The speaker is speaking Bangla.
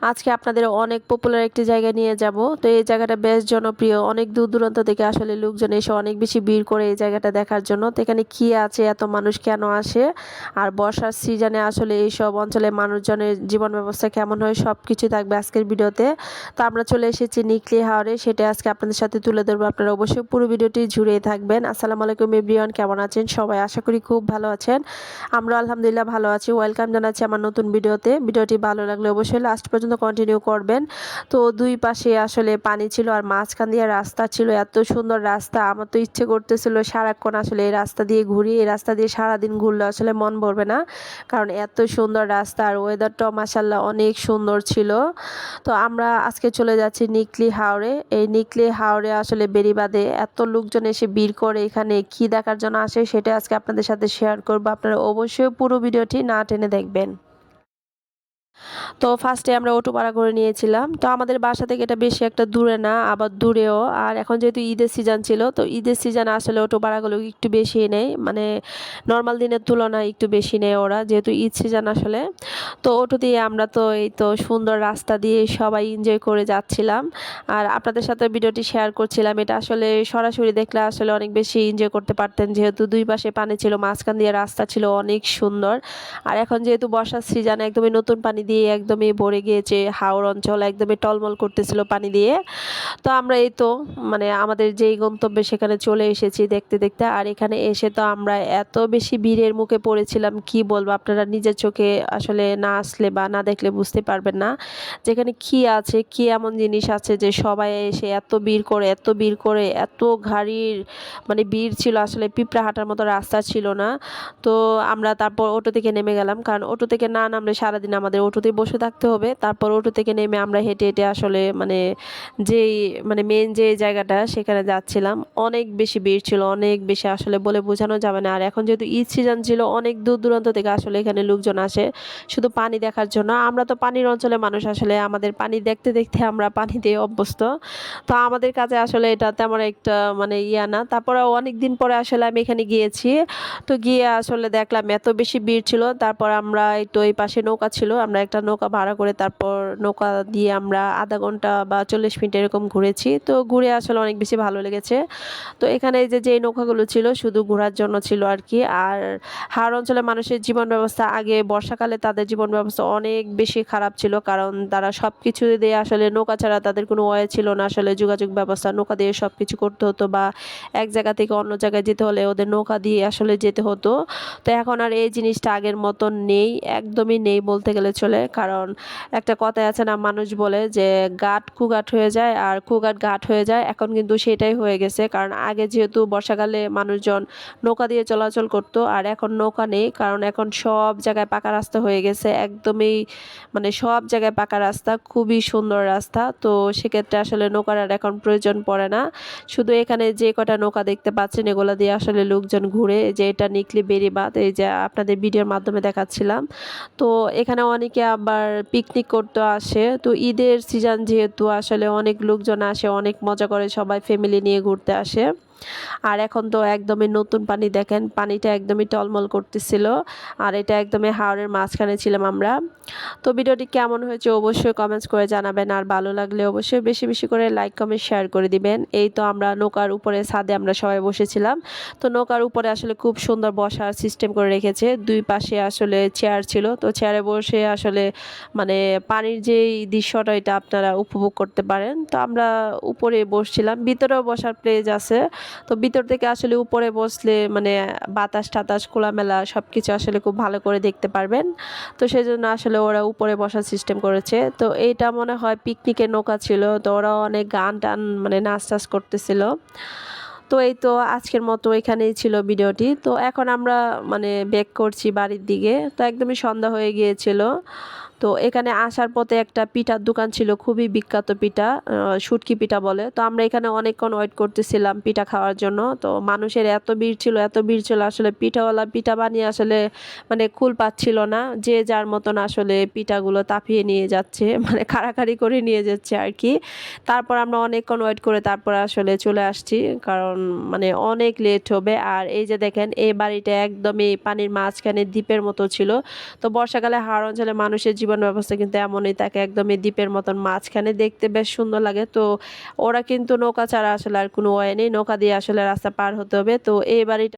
আজকে আপনাদের অনেক পপুলার একটি জায়গায় নিয়ে যাব। তো এই জায়গাটা বেশ জনপ্রিয়। অনেক দূর দূরান্ত থেকে আসলে লোকজন এসে অনেক বেশি ভিড় করে এই জায়গাটা দেখার জন্য। তো এখানে কী আছে, এত মানুষ কেন আসে, আর বর্ষার সিজনে আসলে এইসব অঞ্চলে মানুষজনের জীবন ব্যবস্থা কেমন হয় সব কিছু থাকবে আজকের ভিডিওতে। তো আমরা চলে এসেছি নিকলি হাওড়ে সেটা আজকে আপনাদের সাথে তুলে ধরবো। আপনারা অবশ্যই পুরো ভিডিওটি জুড়ে থাকবেন। আসসালামু আলাইকুম, এভরিওয়ান, কেমন আছেন? সবাই আশা করি খুব ভালো আছেন। আমরা আলহামদুলিল্লাহ ভালো আছি। ওয়েলকাম জানাচ্ছি আমার নতুন ভিডিওতে। ভিডিওটি ভালো লাগলে অবশ্যই লাস্ট পর্যন্ত কন্টিনিউ করবেন। তো দুই পাশে আসলে পানি ছিল আর মাঝখান দিয়ে রাস্তা ছিল, এত সুন্দর রাস্তা। আমার তো ইচ্ছে করতেছিল সারাক্ষণ আসলে এই রাস্তা দিয়ে ঘুরি, এই রাস্তা দিয়ে সারাদিন ঘুরলে আসলে মন ভরবে না। কারণ এত সুন্দর রাস্তা আর ওয়েদারটাও মাসাল্লাহ অনেক সুন্দর ছিল। তো আমরা আজকে চলে যাচ্ছি নিকলি হাওড়ে এই নিকলি হাওড়ে আসলে বেরিবাদে এত লোকজন এসে ভিড় করে এখানে কি দেখার জন্য আসে সেটা আজকে আপনাদের সাথে শেয়ার করব। আপনারা অবশ্যই পুরো ভিডিওটি না টেনে দেখবেন। তো ফার্স্টে আমরা অটো ভাড়া করে নিয়েছিলাম। তো আমাদের বাসা থেকে এটা বেশি একটা দূরে না, আবার দূরেও। আর এখন যেহেতু ঈদের সিজন ছিল, তো ঈদের সিজন আসলে অটো ভাড়াগুলো একটু বেশি নেয়। মানে নর্মাল দিনের তুলনায় একটু বেশি নেয় ওরা, যেহেতু ঈদ সিজন আসলে। তো অটো দিয়ে আমরা তো এই তো সুন্দর রাস্তা দিয়ে সবাই এনজয় করে যাচ্ছিলাম। আর আপনাদের সাথে ভিডিওটি শেয়ার করছিলাম। এটা আসলে সরাসরি দেখলে আসলে অনেক বেশি এনজয় করতে পারতেন। যেহেতু দুই পাশে পানি ছিল, মাঝখান দিয়ে রাস্তা ছিল অনেক সুন্দর। আর এখন যেহেতু বর্ষার সিজন একদমই নতুন পানি দিয়ে একদমই ভরে গিয়েছে হাওড় অঞ্চল একদমই টলমল করতেছিল পানি দিয়ে। তো আমরা এই তো মানে আমাদের যেই গন্তব্যে সেখানে চলে এসেছি দেখতে দেখতে। আর এখানে এসে তো আমরা এত বেশি ভিড়ের মুখে পড়েছিলাম, কি বলব? আপনারা নিজের চোখে আসলে না আসলে বা না দেখলে বুঝতে পারবেন না। যেখানে কি আছে, কি এমন জিনিস আছে যে সবাই এসে এত ভিড় করে, এত ভিড় করে, এত গাড়ির মানে ভিড় ছিল আসলে, পিঁপড়া হাঁটার মতো রাস্তা ছিল না। তো আমরা তারপর অটো থেকে নেমে গেলাম, কারণ অটো থেকে না নামলে সারাদিন আমাদের অটোতে বসে থাকতে হবে। তারপর অটো থেকে নেমে আমরা হেঁটে হেঁটে আসলে মানে যেই মানে মেন যে জায়গাটা সেখানে যাচ্ছিলাম। অনেক বেশি ভিড় ছিল, অনেক বেশি আসলে বলে বোঝানো যাবে না। আর এখন যেহেতু ঈদ সিজন ছিল, অনেক দূর দূরান্ত থেকে আসলে এখানে লোকজন আসে, শুধু পানি দেখার জন্য। আমরা তো পানির অঞ্চলে মানুষ আসলে, আমাদের পানি দেখতে দেখতে আমরা পানিতে অভ্যস্ত। তো আমাদের কাছে আসলে এটা তেমন একটা মানে ইয়া না। তারপরে অনেক দিন পরে আসলে আমি এখানে গিয়েছি। তো গিয়ে আসলে দেখলাম এত বেশি ভিড় ছিল। তারপর আমরা তো এই পাশে নৌকা ছিল, আমরা একটা নৌকা ভাড়া করে তারপর নৌকা দিয়ে আমরা আধা ঘণ্টা বা চল্লিশ মিনিট এরকম ঘুরেছি। তো ঘুরে আসলে অনেক বেশি ভালো লেগেছে। তো এখানে যে যে নৌকাগুলো ছিল শুধু ঘোরার জন্য ছিল আর কি আর হাওড় অঞ্চলের মানুষের জীবন ব্যবস্থা আগে বর্ষাকালে তাদের জীবন ব্যবস্থা অনেক বেশি খারাপ ছিল। কারণ তারা সব কিছু দিয়ে আসলে নৌকা ছাড়া তাদের কোনো ওয়ে ছিল না। আসলে যোগাযোগ ব্যবস্থা, নৌকা দিয়ে সব কিছু করতে হতো বা এক জায়গা থেকে অন্য জায়গায় যেতে হলে ওদের নৌকা দিয়ে আসলে যেতে হতো। তো এখন আর এই জিনিসটা আগের মতন নেই, একদমই নেই বলতে গেলে চলে কারণ একটা কথায় আছে না, মানুষ বলে যে গাট কুগাট হয়ে যায় আর কুগাট ঘাট হয়ে যায়। এখন কিন্তু সেটাই হয়ে গেছে। কারণ আগে যেহেতু বর্ষাকালে মানুষজন নৌকা দিয়ে চলাচল করতো আর এখন নৌকা নেই। কারণ এখন সব জায়গায় পাকা রাস্তা হয়ে গেছে। একদমই মানে সব জায়গায় পাকা রাস্তা, খুবই সুন্দর রাস্তা। তো সেক্ষেত্রে আসলে নৌকার আর এখন প্রয়োজন পড়ে না। শুধু এখানে যে কটা নৌকা দেখতে পাচ্ছেন, এগুলো দিয়ে আসলে লোকজন ঘুরে যে এটা নিকলি বেরিবাদ এই যে আপনাদের ভিডিওর মাধ্যমে দেখাচ্ছিলাম। তো এখানে অনেকে আবার পিকনিক করতে আসে। তো ঈদের সিজন যেহেতু, আসলে অনেক লোকজন আসে, অনেক মজা করে সবাই ফ্যামিলি নিয়ে ঘুরতে আসে। আর এখন তো একদমই নতুন পানি দেখেন, পানিটা একদমই টলমল করতেছিল। আর এটা একদমই হাওড়ের মাঝখানে ছিলাম আমরা। তো ভিডিওটি কেমন হয়েছে অবশ্যই কমেন্টস করে জানাবেন, আর ভালো লাগলে অবশ্যই বেশি বেশি করে লাইক কমেন্ট শেয়ার করে দিবেন। এই তো আমরা নৌকার উপরে ছাদে আমরা সবাই বসেছিলাম। তো নৌকার উপরে আসলে খুব সুন্দর বসার সিস্টেম করে রেখেছে। দুই পাশে আসলে চেয়ার ছিল। তো চেয়ারে বসে আসলে মানে পানির যেই দৃশ্যটা, এটা আপনারা উপভোগ করতে পারেন। তো আমরা উপরে বসছিলাম। ভিতরেও বসার প্লেস আছে। তো ভিতর থেকে আসলে উপরে বসলে মানে বাতাস, টাতাস, খোলামেলা সব কিছু আসলে খুব ভালো করে দেখতে পারবেন। তো সেই জন্য আসলে ওরা উপরে বসার সিস্টেম করেছে। তো এইটা মনে হয় পিকনিকের নৌকা ছিল। তো ওরা অনেক গান টান মানে নাচ টাচ করতেছিল। তো এই তো আজকের মতো এখানেই ছিল ভিডিওটি। তো এখন আমরা মানে ব্যাক করছি বাড়ির দিকে। তো একদমই সন্ধ্যা হয়ে গিয়েছিল। তো এখানে আসার পথে একটা পিঠার দোকান ছিল, খুবই বিখ্যাত পিঠা শুটকি পিঠা বলে। তো আমরা এখানে অনেকক্ষণ ওয়েট করতেছিলাম পিঠা খাওয়ার জন্য। তো মানুষের এত ভিড় ছিল, এত ভিড় ছিল, আসলে পিঠাওয়ালা পিঠা বানিয়ে আসলে মানে কুল পাচ্ছিল না। যে যার মতন আসলে পিঠাগুলো তাপিয়ে নিয়ে যাচ্ছে মানে খাড়াখাড়ি করে নিয়ে যাচ্ছে আর কি। তারপর আমরা অনেকক্ষণ ওয়েট করে তারপর আসলে চলে আসছি, কারণ মানে অনেক লেট হবে। আর এই যে দেখেন, এই বাড়িটা একদমই পানির মাঝখানে দ্বীপের মতো ছিল। তো বর্ষাকালে হাওড় অঞ্চলে মানুষের জীবন ব্যবস্থা কিন্তু এমনই থাকে একদমই দ্বীপের মতন মাঝখানে দেখতে বেশ সুন্দর লাগে। তো ওরা কিন্তু নৌকা ছাড়া আসলে আর কোনো ওয়ে নেই, নৌকা দিয়ে আসলে রাস্তা পার হতে হবে। তো এই বাড়িটা